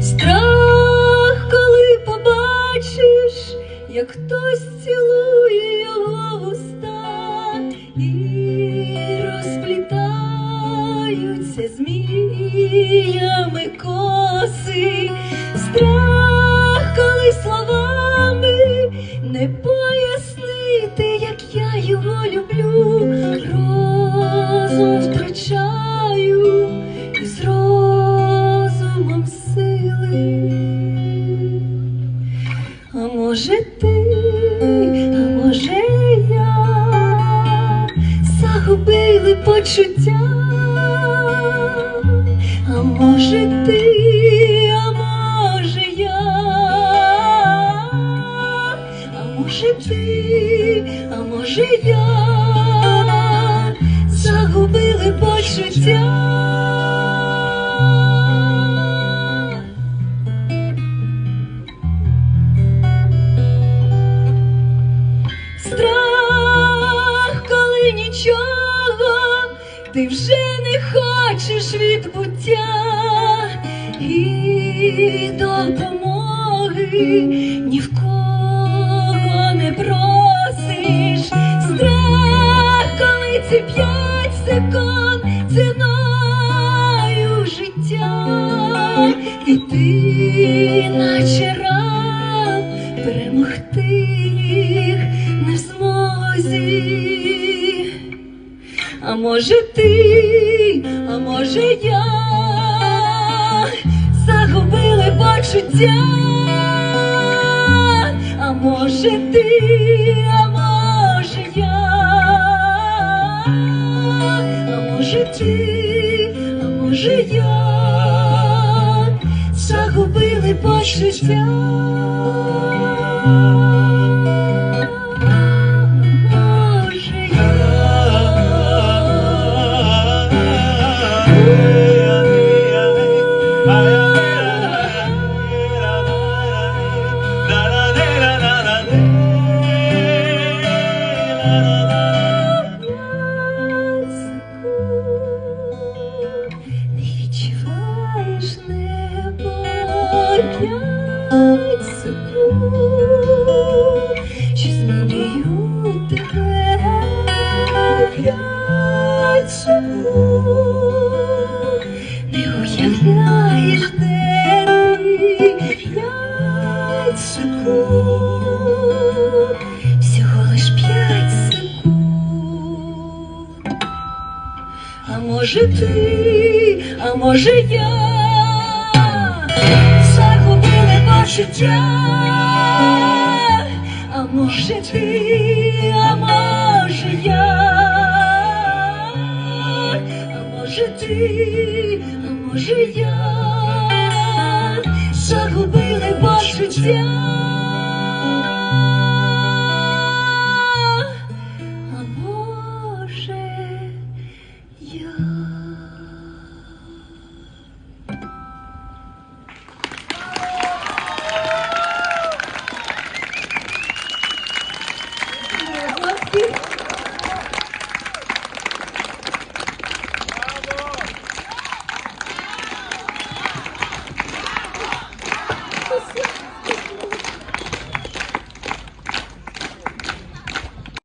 Страх, коли побачиш, як хтось цілує його вуста і розплітаються зміями коси. Його люблю, розум втрачаю і з розумом сили. А може ти, а може я загубили почуття, а може ти, а може я загубили почуття. Ти вже не хочеш відбуття і допомоги ні в кого ці п'ять секунд ціною життя, і ти, наче раб, перемогти їх не в змозі. А може ти, а може я? Загубили почуття, а може ти, а може ти, а може я загубили почуття. П'ять секунд, що змінюють тебе. П'ять секунд, не уявляєш, всього лиш п'ять секунд. А може ти, а може я почуття, а може ти, а може я, а може ти, а може я? Загубили почуття.